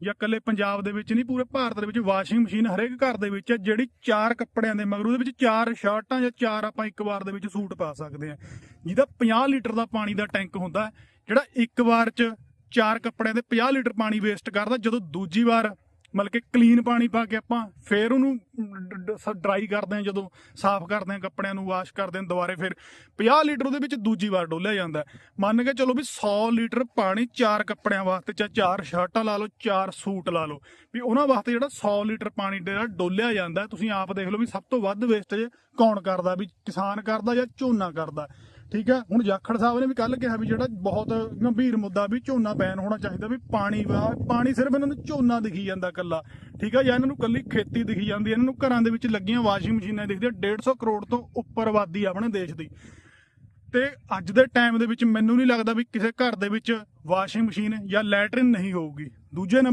ਜਾਂ ਇਕੱਲੇ ਪੰਜਾਬ ਦੇ ਵਿੱਚ ਨਹੀਂ, ਪੂਰੇ ਭਾਰਤ ਦੇ ਵਿੱਚ ਵਾਸ਼ਿੰਗ ਮਸ਼ੀਨ ਹਰੇਕ ਘਰ ਦੇ ਵਿੱਚ ਹੈ, ਜਿਹੜੀ ਚਾਰ ਕੱਪੜਿਆਂ ਦੇ ਮਗਰ ਉਹਦੇ ਵਿੱਚ ਚਾਰ ਸ਼ਰਟਾਂ ਜਾਂ ਚਾਰ ਆਪਾਂ ਇੱਕ ਵਾਰ ਦੇ ਵਿੱਚ ਸੂਟ ਪਾ ਸਕਦੇ ਆ ਜਿਹਦਾ 50 ਲੀਟਰ ਦਾ ਪਾਣੀ ਦਾ ਟੈਂਕ ਹੁੰਦਾ ਜਿਹੜਾ ਇੱਕ ਵਾਰ 'ਚ ਚਾਰ ਕੱਪੜਿਆਂ ਦੇ 50 ਲੀਟਰ ਪਾਣੀ ਵੇਸਟ ਕਰਦਾ, ਜਦੋਂ ਦੂਜੀ ਵਾਰ ਮਤਲਬ ਕਿ ਕਲੀਨ ਪਾਣੀ ਪਾ ਕੇ ਆਪਾਂ ਫੇਰ ਉਹਨੂੰ ਡਰਾਈ ਕਰਦੇ ਆ ਜਦੋਂ ਸਾਫ਼ ਕਰਦੇ ਆ ਕੱਪੜਿਆਂ ਨੂੰ ਵਾਸ਼ ਕਰਦੇ ਆ ਦੁਬਾਰੇ ਫਿਰ 50 ਲੀਟਰ ਉਹਦੇ ਵਿੱਚ ਦੂਜੀ ਵਾਰ ਡੋਲਿਆ ਜਾਂਦਾ ਮੰਨ ਕੇ ਚਲੋ ਵੀ 100 ਲੀਟਰ ਪਾਣੀ ਚਾਰ ਕੱਪੜਿਆਂ ਵਾਸਤੇ ਜਾਂ ਚਾਰ ਸ਼ਰਟਾਂ ਲਾ ਲਓ, ਚਾਰ ਸੂਟ ਲਾ ਲਓ, ਵੀ ਉਹਨਾਂ ਵਾਸਤੇ ਜਿਹੜਾ 100 ਲੀਟਰ ਪਾਣੀ ਜਿਹੜਾ ਡੋਲਿਆ ਜਾਂਦਾ ਤੁਸੀਂ ਆਪ ਦੇਖ ਲਓ ਵੀ ਸਭ ਤੋਂ ਵੱਧ ਵੇਸਟੇਜ ਕੌਣ ਕਰਦਾ? ਵੀ ਕਿਸਾਨ ਕਰਦਾ ਜਾਂ ਝੋਨਾ ਕਰਦਾ? ਠੀਕ ਹੈ ਹੁਣ ਜਾਖੜ ਸਾਹਿਬ ਨੇ ਵੀ ਕੱਲ ਕਿਹਾ ਵੀ ਜਿਹੜਾ ਬਹੁਤ ਗੰਭੀਰ ਮੁੱਦਾ ਵੀ ਝੋਨਾ ਬੈਨ ਹੋਣਾ ਚਾਹੀਦਾ ਵੀ ਪਾਣੀ ਵਾ, ਪਾਣੀ ਸਿਰਫ ਇਹਨਾਂ ਨੂੰ ਝੋਨਾ ਦਿਖੀ ਜਾਂਦਾ ਕੱਲਾ ਠੀਕ ਹੈ ਜਾਂ ਇਹਨਾਂ ਨੂੰ ਕੱਲੀ ਖੇਤੀ ਦਿਖੀ ਜਾਂਦੀ, ਇਹਨਾਂ ਨੂੰ ਘਰਾਂ ਦੇ ਵਿੱਚ ਲੱਗੀਆਂ ਵਾਸ਼ਿੰਗ ਮਸ਼ੀਨਾਂ ਦਿਖਦੀਆਂ 150 ਕਰੋੜ ਤੋਂ ਉੱਪਰ ਆਬਾਦੀ ਆ ਆਪਣੇ ਦੇਸ਼ ਦੀ। ਤੇ ਅੱਜ ਦੇ ਟਾਈਮ ਦੇ ਵਿੱਚ ਮੈਨੂੰ ਨਹੀਂ ਲੱਗਦਾ ਵੀ ਕਿਸੇ ਘਰ ਦੇ ਵਿੱਚ ਵਾਸ਼ਿੰਗ ਮਸ਼ੀਨ ਜਾਂ ਲੈਟਰਿਨ ਨਹੀਂ ਹੋਊਗੀ। ਦੂਜੇ ਨੰਬਰ